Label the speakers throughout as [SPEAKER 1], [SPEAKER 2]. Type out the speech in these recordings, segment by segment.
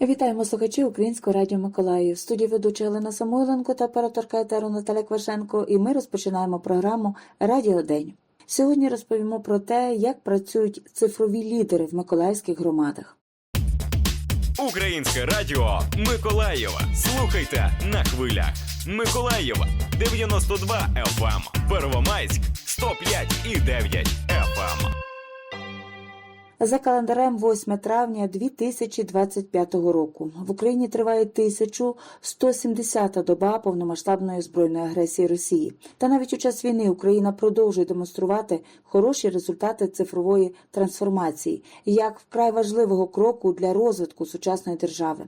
[SPEAKER 1] Вітаємо слухачі Українського радіо Миколаїв. В студії ведуча Галина Самойленко та операторка етеру Наталя Квашенко. І ми розпочинаємо програму Радіо День. Сьогодні розповімо про те, як працюють цифрові лідери в миколаївських громадах.
[SPEAKER 2] Українське радіо Миколаєва. Слухайте на хвилях. Миколаєва 92 FM, Первомайськ 105 і 9 FM.
[SPEAKER 1] За календарем 8 травня 2025 року в Україні триває 1170-та доба повномасштабної збройної агресії Росії. Та навіть у час війни Україна продовжує демонструвати хороші результати цифрової трансформації як вкрай важливого кроку для розвитку сучасної держави.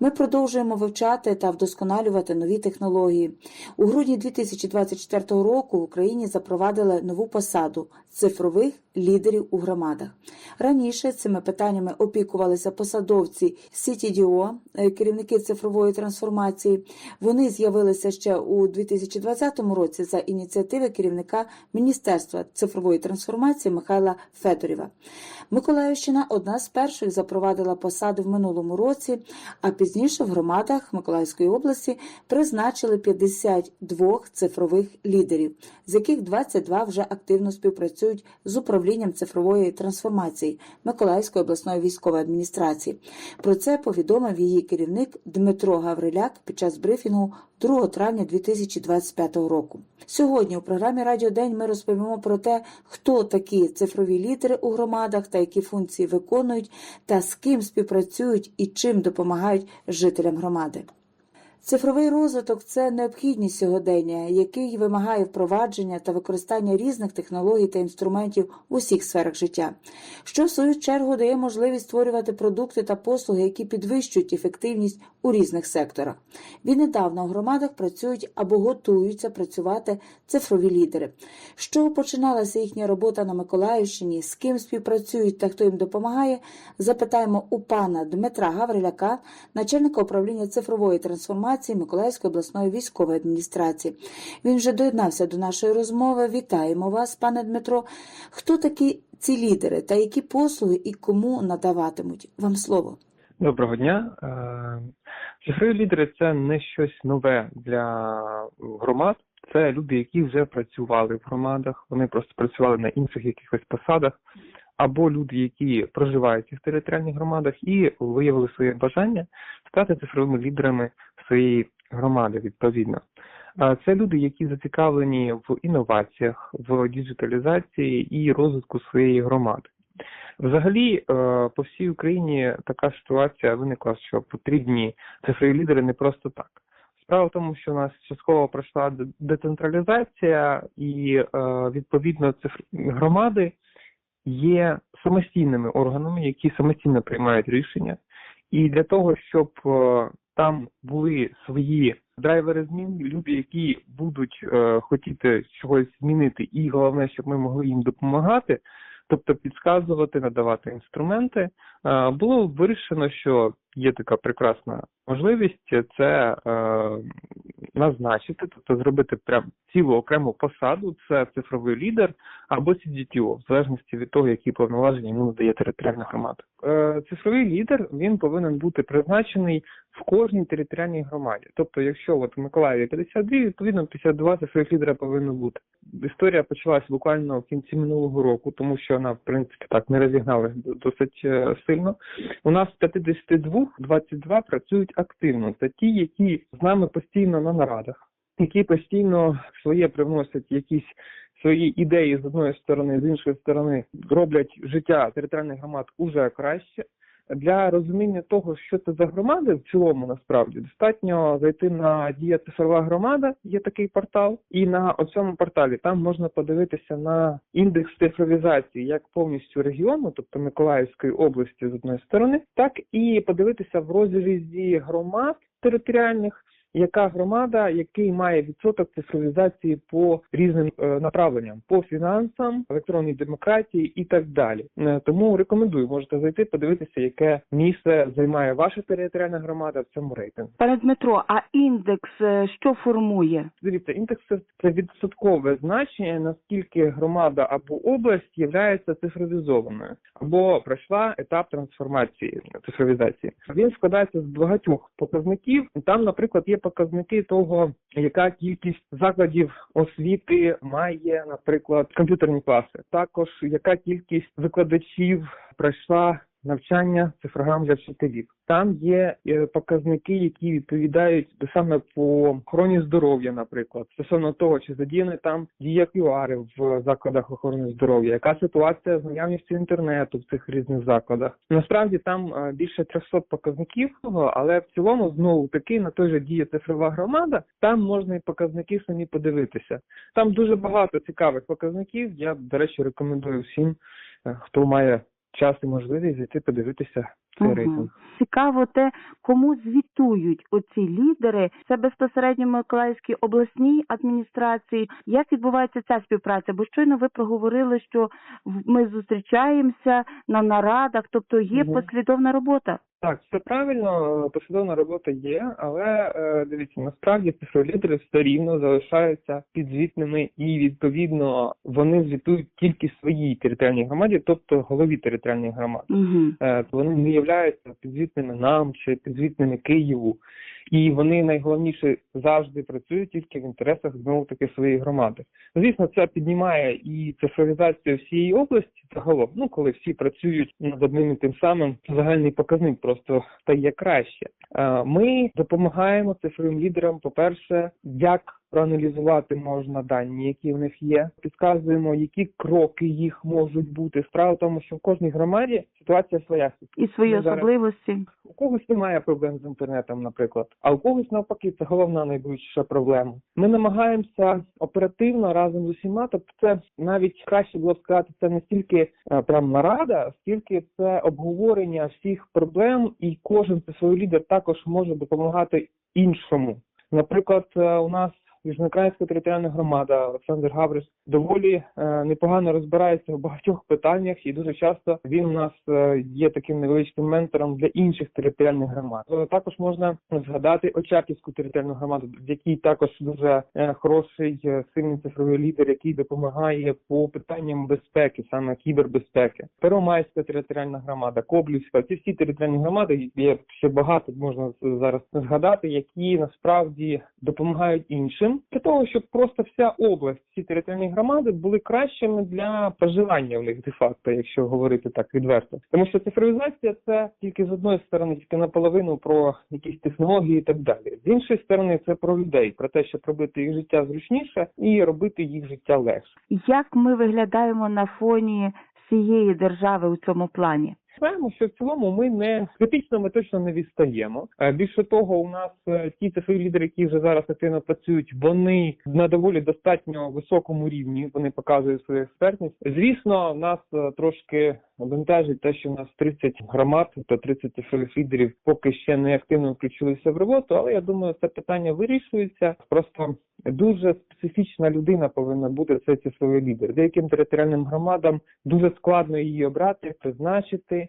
[SPEAKER 1] Ми продовжуємо вивчати та вдосконалювати нові технології. У грудні 2024 року в Україні запровадили нову посаду цифрових лідерів у громадах. Раніше цими питаннями опікувалися посадовці CTDO, е, керівники цифрової трансформації. Вони з'явилися ще у 2020 році за ініціативи керівника Міністерства цифрової трансформації Михайла Федорєва. Миколаївщина одна з перших запровадила посади в минулому році, а пізніше в громадах Миколаївської області призначили 52 цифрових лідерів, з яких 22 вже активно співпрацюють з управлінням цифрової трансформації Миколаївської обласної військової адміністрації. Про це повідомив її керівник Дмитро Гавриляк під час брифінгу 2 травня 2025 року. Сьогодні у програмі Радіо День ми розповімо про те, хто такі цифрові лідери у громадах та які функції виконують, та з ким співпрацюють і чим допомагають жителям громади. Цифровий розвиток це необхідність сьогодення, який вимагає впровадження та використання різних технологій та інструментів у всіх сферах життя, що в свою чергу дає можливість створювати продукти та послуги, які підвищують ефективність у різних секторах. Віднедавна у громадах працюють або готуються працювати цифрові лідери. Чого починалася їхня робота на Миколаївщині, з ким співпрацюють та хто їм допомагає, запитаємо у пана Дмитра Гавриляка, начальника управління цифрової трансформації Миколаївської обласної військової адміністрації. Він вже доєднався до нашої розмови. Вітаємо вас, пане Дмитро. Хто такі ці лідери та які послуги і кому надаватимуть? Вам слово.
[SPEAKER 3] Доброго дня. Е, Цифрові лідери це не щось нове для громад. Це люди, які вже працювали в громадах, вони просто працювали на інших якихось посадах, або люди, які проживають в територіальних громадах і виявили своє бажання стати цифровими лідерами своєї громади відповідно. Це люди, які зацікавлені в інноваціях, в діджиталізації і розвитку своєї громади. Взагалі, е, по всій Україні така ситуація виникла, що потрібні цифрові лідери не просто так. Справа в тому, що у нас частково пройшла децентралізація, і е, відповідно цифр... громади є самостійними органами, які самостійно приймають рішення. І для того, щоб е, там були свої драйвери змін, люди, які будуть е, хотіти чогось змінити, і головне, щоб ми могли їм допомагати, тобто підказувати, надавати інструменти, було вирішено, що є така прекрасна можливість це е, назначити, тобто зробити прям цілу окрему посаду, це цифровий лідер або CDTO, в залежності від того, які повноваження йому надає територіальна громада. Е, цифровий лідер він повинен бути призначений в кожній територіальній громаді. Тобто, якщо от в Миколаєві 52, відповідно 52 цифрових лідера повинно бути. Історія почалась буквально в кінці минулого року, тому що вона в принципі так не розігналась досить е, сильно. У нас з 52 22 працюють активно. Це ті, які з нами постійно на нарадах, які постійно своє привносять якісь свої ідеї з одної сторони, з іншої сторони роблять життя територіальних громад уже краще. Для розуміння того, що це за громади в цілому насправді достатньо зайти на Дія цифрова громада, є такий портал, і на цьому порталі там можна подивитися на індекс цифровізації як повністю регіону, тобто Миколаївської області з одної сторони, так і подивитися в розрізі громад територіальних. Яка громада, який має відсоток цифровізації по різним е, направленням, по фінансам, електронній демократії і так далі. Е, Тому рекомендую, можете зайти, подивитися, яке місце займає ваша територіальна громада в цьому рейтингу.
[SPEAKER 4] Пане Дмитро, а індекс е, що формує?
[SPEAKER 3] Дивіться, індекс це- це відсоткове значення, наскільки громада або область є цифровізованою, або пройшла етап трансформації цифровізації. Він складається з багатьох показників. Там, наприклад, є показники того, яка кількість закладів освіти має, наприклад, комп'ютерні класи. Також яка кількість викладачів пройшла навчання цифрограм для вчителів. Там є е, показники, які відповідають саме по охороні здоров'я, наприклад, стосовно того, чи задіяні там дія в закладах охорони здоров'я, яка ситуація з наявністю інтернету в цих різних закладах. Насправді там е, більше 300 показників, але в цілому знову таки на той же діє цифрова громада. Там можна і показники самі подивитися. Там дуже багато цікавих показників. Я до речі рекомендую всім, е, хто має час і можливість зайти подивитися цей
[SPEAKER 4] ага.
[SPEAKER 3] рейтинг.
[SPEAKER 4] Цікаво те, кому звітують оці лідери. Це безпосередньо Миколаївській обласній адміністрації. Як відбувається ця співпраця? Бо щойно ви проговорили, що ми зустрічаємося на нарадах, тобто є
[SPEAKER 3] ага.
[SPEAKER 4] послідовна робота.
[SPEAKER 3] Так, все правильно, послідовна робота є, але е, дивіться, насправді цифрові лідери все рівно залишаються підзвітними і відповідно вони звітують тільки своїй територіальній громаді, тобто голові територіальних громад.
[SPEAKER 4] Угу.
[SPEAKER 3] Вони не являються підзвітними нам чи підзвітними Києву. І вони найголовніше завжди працюють тільки в інтересах знову таки своєї громади. Звісно, це піднімає і цифровізацію всієї області загалом. Ну коли всі працюють над одним і тим самим, загальний показник просто стає краще. Е, Ми допомагаємо цифровим лідерам, по-перше, як проаналізувати можна дані, які в них є. Підказуємо, які кроки їх можуть бути. Справа в тому, що в кожній громаді ситуація своя.
[SPEAKER 4] І свої
[SPEAKER 3] Ми зараз-
[SPEAKER 4] особливості.
[SPEAKER 3] У когось немає проблем з інтернетом, наприклад, а у когось навпаки це головна найбільша проблема. Ми намагаємося оперативно разом з усіма. Тобто, це навіть краще було б сказати, це не стільки е, прям нарада, скільки це обговорення всіх проблем, і кожен цифровий лідер також може допомагати іншому. Наприклад, е, у нас Южноукраїнська територіальна громада Олександр Гавриш доволі е, непогано розбирається в багатьох питаннях, і дуже часто він у нас е, є таким невеличким ментором для інших територіальних громад. Е, Також можна згадати Очаківську територіальну громаду, в якій також дуже хороший сильний цифровий лідер, який допомагає по питанням безпеки, саме кібербезпеки. Первомайська територіальна громада, Коблівська, ці всі територіальні громади є ще багато можна зараз згадати, які насправді допомагають іншим для того, щоб просто вся область, всі територіальні громади були кращими для проживання в них де-факто, якщо говорити так відверто. Тому що цифровізація це тільки з одної сторони, тільки наполовину про якісь технології і так далі. З іншої сторони, це про людей, про те, щоб робити їх життя зручніше і робити їх життя легше.
[SPEAKER 4] Як ми виглядаємо на фоні всієї держави у цьому плані?
[SPEAKER 3] Знаємо, що в цілому ми не критично, ми точно не відстаємо. Е, Більше того, у нас е, ті цифрові лідери, які вже зараз активно працюють, вони на доволі достатньо високому рівні. Вони показують свою експертність. Звісно, нас е, трошки бентежить те, що у нас 30 громад, тобто 30 цифрових лідерів, поки ще не активно включилися в роботу. Але я думаю, це питання вирішується. Просто дуже специфічна людина повинна бути цей цифровий лідер. Деяким територіальним громадам дуже складно її обрати, призначити.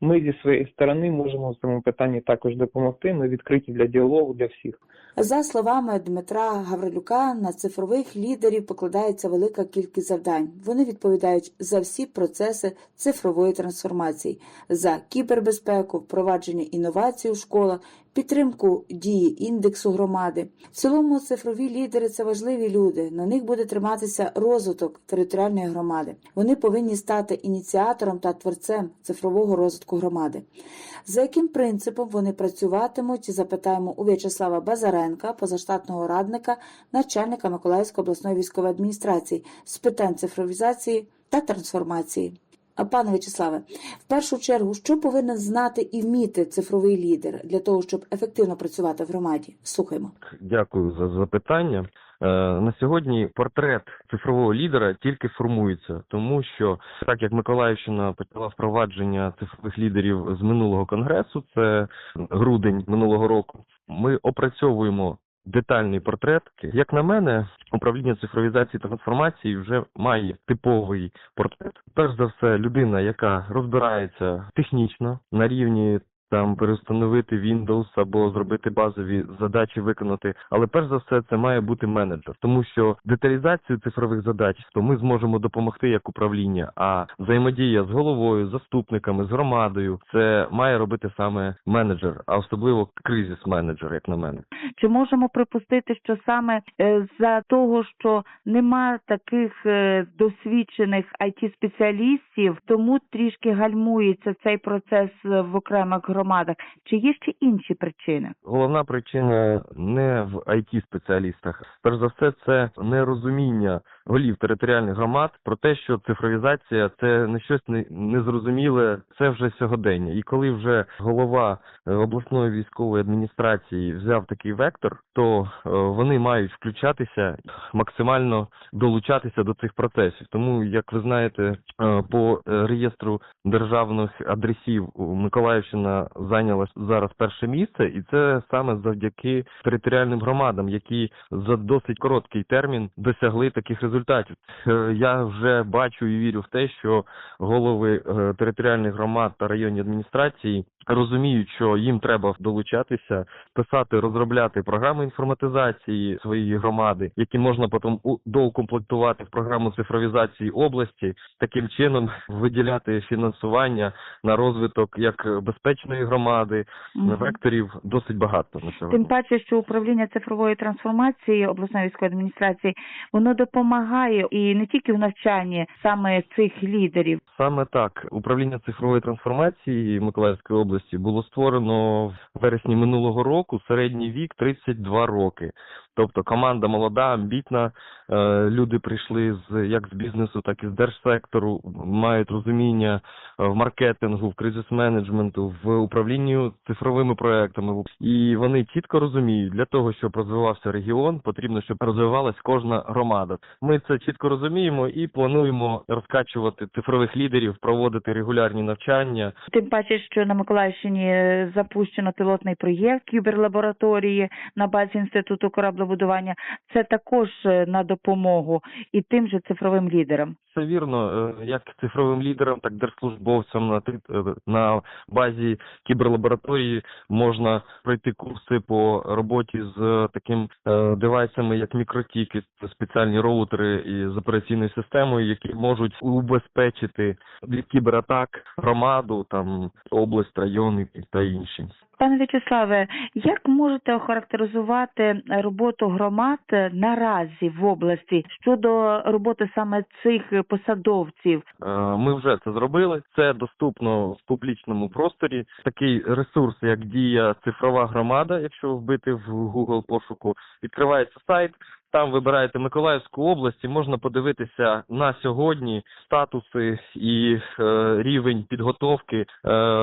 [SPEAKER 3] Ми зі своєї сторони можемо в цьому питанні також допомогти. Ми відкриті для діалогу для всіх.
[SPEAKER 1] За словами Дмитра Гаврилюка, на цифрових лідерів покладається велика кількість завдань. Вони відповідають за всі процеси цифрової трансформації, за кібербезпеку, впровадження інновацій у школах, підтримку дії індексу громади. В цілому цифрові лідери це важливі люди. На них буде триматися розвиток територіальної громади. Вони повинні стати ініціатором та творцем цифрового розвитку громади. За яким принципом вони працюватимуть, запитаємо у В'ячеслава Базаренка, позаштатного радника, начальника Миколаївської обласної військової адміністрації з питань цифровізації та трансформації. Пане В'ячеславе, в першу чергу, що повинен знати і вміти цифровий лідер для того, щоб ефективно працювати в громаді? Слухаймо.
[SPEAKER 5] Дякую за запитання. Е, На сьогодні портрет цифрового лідера тільки формується, тому що так як Миколаївщина почала впровадження цифрових лідерів з минулого конгресу, це грудень минулого року. Ми опрацьовуємо детальний портрет. Як на мене, управління цифровізації та трансформації вже має типовий портрет. Перш за все, людина, яка розбирається технічно на рівні. Там перестановити Windows або зробити базові задачі виконати, але перш за все це має бути менеджер, тому що деталізацію цифрових задач то ми зможемо допомогти як управління. А взаємодія з головою, заступниками, з громадою це має робити саме менеджер, а особливо кризис менеджер, як на мене.
[SPEAKER 4] Чи можемо припустити, що саме е, за того, що нема таких е, досвідчених it спеціалістів, тому трішки гальмується цей процес е, в окремих громадах? Чи є ще інші причини?
[SPEAKER 5] Головна причина не в it спеціалістах. Перш за все, це нерозуміння голів територіальних громад про те, що цифровізація це не щось не- незрозуміле, це вже сьогодення. І коли вже голова е, обласної військової адміністрації взяв такий вектор, то е, вони мають включатися максимально долучатися до цих процесів. Тому, як ви знаєте, е, по реєстру державних адресів Миколаївщина зайняла зараз перше місце, і це саме завдяки територіальним громадам, які за досить короткий термін досягли таких результатів. Е, Я вже бачу і вірю в те, що голови е, територіальних громад та районні адміністрації розуміють, що їм треба долучатися, писати, розробляти програми інформатизації своєї громади, які можна потім доукомплектувати в програму цифровізації області, таким чином виділяти фінансування на розвиток як безпечної громади,
[SPEAKER 4] Мгм.
[SPEAKER 5] векторів досить багато на сьогодні.
[SPEAKER 4] Тим паче, що управління цифрової трансформації обласної військової адміністрації воно допомагає і не тільки в навчанні саме цих лідерів.
[SPEAKER 5] Саме так управління цифрової трансформації Миколаївської області було створено в вересні минулого року. Середній вік 32 роки. Тобто команда молода, амбітна. е, Люди прийшли з як з бізнесу, так і з держсектору, мають розуміння е, в маркетингу, в кризис-менеджменту, в управлінні цифровими проектами. І вони чітко розуміють, для того, щоб розвивався регіон, потрібно, щоб розвивалась кожна громада. Ми це чітко розуміємо і плануємо розкачувати цифрових лідерів, проводити регулярні навчання.
[SPEAKER 4] Тим паче, що на Миколаївщині е, запущено пілотний проєкт кіберлабораторії на базі інституту кораблебудування. Це також е, на допомогу і тим же цифровим лідерам.
[SPEAKER 5] Це вірно, е, як цифровим лідерам, так держслужбовцям на е, на базі кіберлабораторії можна пройти курси по роботі з е, девайсами, як мікротіки, спеціальні роутери і з операційною системою, які можуть убезпечити від кібератак громаду, там область, район та інші.
[SPEAKER 4] Пане В'ячеславе, як можете охарактеризувати роботу громад наразі в області щодо роботи саме цих посадовців?
[SPEAKER 5] Е, Ми вже це зробили. Це доступно в публічному просторі. Такий ресурс, як дія цифрова громада, якщо вбити в Google пошуку, відкривається сайт. Там вибираєте Миколаївську область і можна подивитися на сьогодні статуси і е, рівень підготовки е,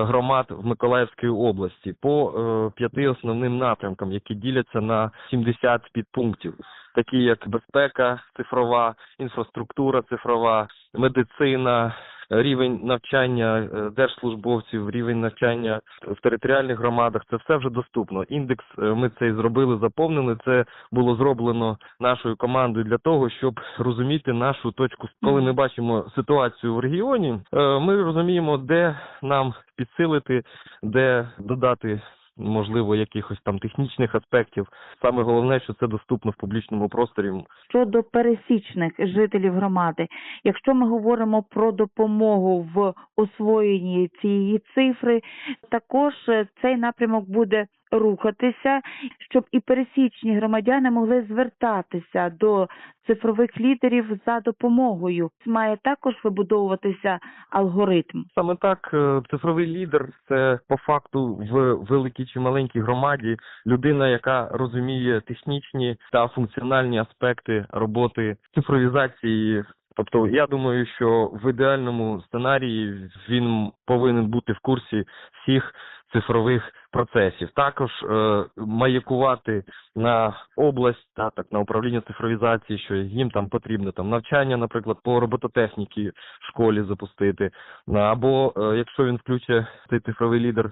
[SPEAKER 5] громад в Миколаївській області по е, п'яти основним напрямкам, які діляться на 70 підпунктів, такі як безпека цифрова, інфраструктура цифрова, медицина, рівень навчання е, держслужбовців, рівень навчання в територіальних громадах. Це все вже доступно. Індекс ми ми цей зробили, заповнили. Це було зроблено нашою командою для того, щоб розуміти нашу точку. Коли ми бачимо ситуацію в регіоні, е, ми розуміємо, де нам підсилити, де додати. Можливо, якихось там технічних аспектів. Саме головне, що це доступно в публічному просторі.
[SPEAKER 4] щодо пересічних жителів громади. Якщо ми говоримо про допомогу в освоєнні цієї цифри, також цей напрямок буде рухатися, щоб і пересічні громадяни могли звертатися до цифрових лідерів за допомогою. Має також вибудовуватися алгоритм.
[SPEAKER 5] Саме так, е, цифровий лідер це по факту в великій чи маленькій громаді людина, яка розуміє технічні та функціональні аспекти роботи цифровізації. Тобто, я думаю, що в ідеальному сценарії він повинен бути в курсі всіх цифрових процесів. Також е, маякувати на область та так на управління цифровізації, що їм там потрібно там навчання, наприклад, по робототехніці в школі запустити. Або е, якщо він включить цей цифровий лідер е,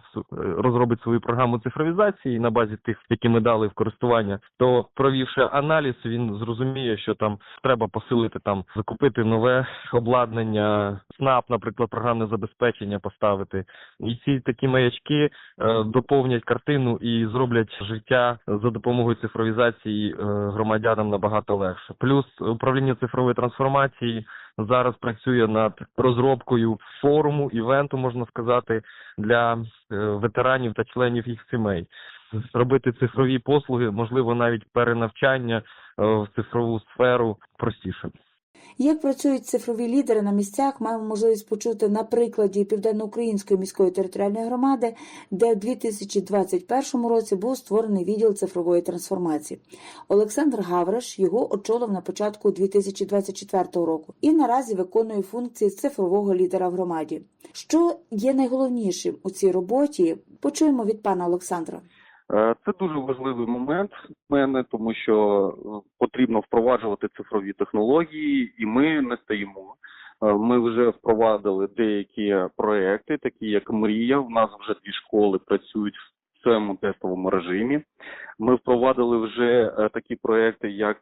[SPEAKER 5] розробить свою програму цифровізації на базі тих, які ми дали в користування, то провівши аналіз, він зрозуміє, що там треба посилити там, закупити нове обладнання, СНАП, наприклад, програмне забезпечення поставити. І ці такі маячки е, доповнять картину і зроблять життя за допомогою цифровізації е, громадянам набагато легше. Плюс управління цифрової трансформації зараз працює над розробкою форуму, івенту, можна сказати, для е, ветеранів та членів їх сімей. Зробити цифрові послуги, можливо, навіть перенавчання е, в цифрову сферу простіше.
[SPEAKER 1] Як працюють цифрові лідери на місцях, маємо можливість почути на прикладі Південноукраїнської міської територіальної громади, де у 2021 році був створений відділ цифрової трансформації. Олександр Гавриш його очолив на початку 2024 року і наразі виконує функції цифрового лідера в громаді. Що є найголовнішим у цій роботі? Почуємо від пана Олександра.
[SPEAKER 6] Е, Це дуже важливий момент в мене, тому що е, потрібно впроваджувати цифрові технології, і ми не стоїмо. Е, Ми вже впровадили деякі проекти, такі як Мрія. У нас вже дві школи працюють в цьому тестовому режимі. Ми впровадили вже такі проекти, як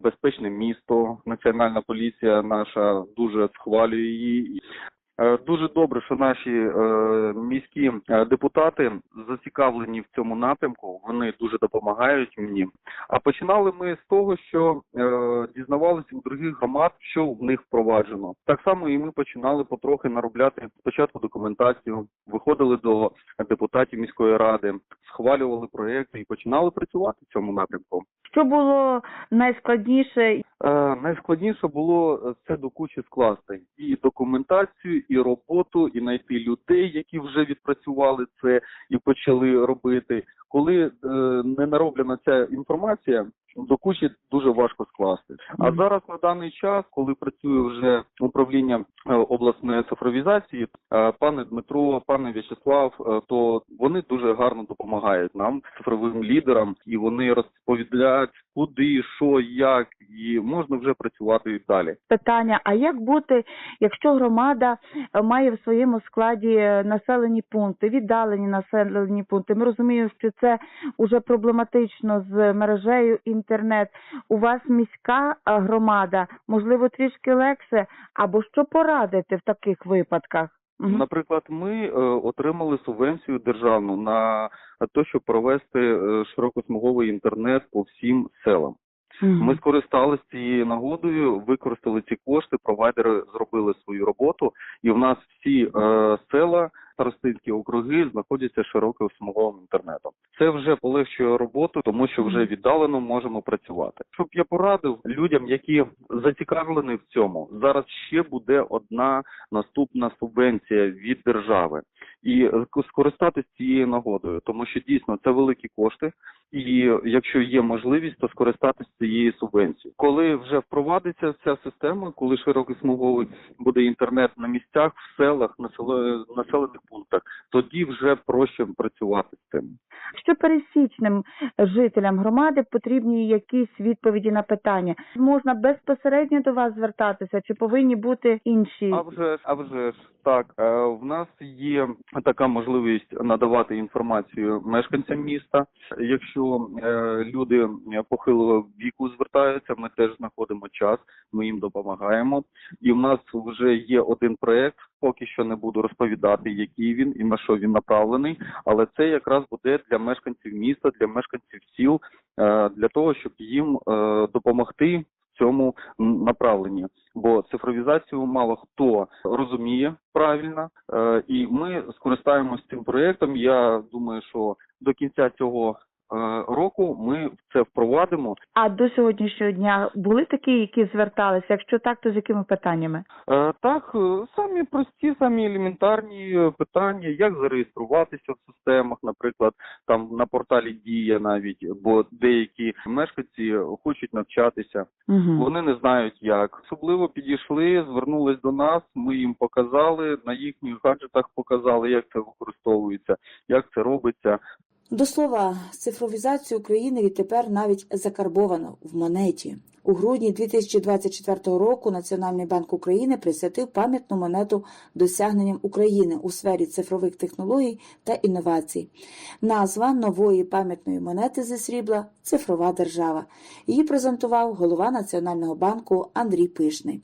[SPEAKER 6] Безпечне місто. Національна поліція наша дуже схвалює її. Е, Дуже добре, що наші е, міські е, депутати зацікавлені в цьому напрямку. Вони дуже допомагають мені. А починали ми з того, що дізнавалися у других громад, що в них впроваджено. Так само і ми починали потрохи наробляти спочатку документацію, виходили до депутатів міської ради, схвалювали проекти і починали працювати в цьому напрямку.
[SPEAKER 4] Що було найскладніше
[SPEAKER 6] Е, найскладніше було все до кучі скласти і документацію, і роботу, і знайти людей, які вже відпрацювали це і почали робити. Коли е, не нароблена ця інформація, до кучі дуже важко скласти. А зараз на даний час, коли працює вже управління е, обласної цифровізації, е, пане Дмитро, пане В'ячеслав, то вони дуже гарно допомагають нам, цифровим лідерам, і вони розповідають, куди, що, як, і можна вже працювати і далі.
[SPEAKER 4] питання: а як бути, якщо громада має в своєму складі населені пункти, віддалені населені пункти? Ми розуміємо, що це уже проблематично з мережею інтернет. У вас міська громада, можливо, трішки легше, або що порадити в таких випадках?
[SPEAKER 6] Наприклад, ми е, отримали субвенцію державну на те, щоб провести е, широкосмуговий інтернет по всім селам. Ми скористалися цією нагодою, використали ці кошти, провайдери зробили свою роботу, і в нас всі е, села, старостинські округи знаходяться широким смуговим інтернетом. Це вже полегшує роботу, тому що вже віддалено можемо працювати. Щоб я порадив людям, які зацікавлені в цьому, зараз ще буде одна наступна субвенція від держави, і скористатися цією нагодою, тому що дійсно це великі кошти. І якщо є можливість, то скористатися цією субвенцією. Коли вже впровадиться ця система, коли широкосмуговий буде інтернет на місцях, в селах, населе- населених пунктах, тоді вже проще працювати з цим.
[SPEAKER 4] Що пересічним жителям громади потрібні якісь відповіді на питання? Можна безпосередньо до вас звертатися, чи повинні бути інші?
[SPEAKER 6] А вже ж, а вже ж так. Е, в нас є така можливість надавати інформацію мешканцям міста. Якщо е, люди похилого віку звертаються, ми теж знаходимо час, ми їм допомагаємо. І в нас вже є один проект. Поки що не буду розповідати, який він і на що він направлений, але це якраз буде для мешканців міста, для мешканців сіл, е, для того, щоб їм е, допомогти цьому направленні. Бо цифровізацію мало хто розуміє правильно, е, і ми скористаємось цим проєктом. Я думаю, що до кінця цього року ми це впровадимо.
[SPEAKER 4] А до сьогоднішнього дня були такі, які зверталися? Якщо так, то з якими питаннями?
[SPEAKER 6] Е, Так, е, самі прості, самі елементарні е, питання, як зареєструватися в системах, наприклад, там на порталі Дія навіть, бо деякі мешканці хочуть навчатися,
[SPEAKER 4] Угу.
[SPEAKER 6] вони не знають як. Особливо підійшли, звернулись до нас, ми їм показали, на їхніх гаджетах показали, як це використовується, як це робиться.
[SPEAKER 1] До слова, цифровізацію України відтепер навіть закарбовано в монеті. У грудні 2024 року Національний банк України присвятив пам'ятну монету досягненням України у сфері цифрових технологій та інновацій. Назва нової пам'ятної монети зі срібла цифрова держава. Її презентував голова Національного банку Андрій Пишний.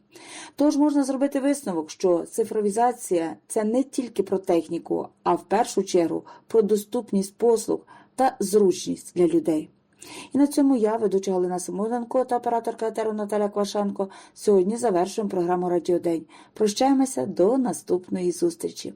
[SPEAKER 1] Тож можна зробити висновок, що цифровізація це не тільки про техніку, а в першу чергу про доступність послуг та зручність для людей. І на цьому я, ведуча Галина Самойленко та операторка етеру Наталя Квашенко, сьогодні завершуємо програму Радіодень. Прощаємося до наступної зустрічі.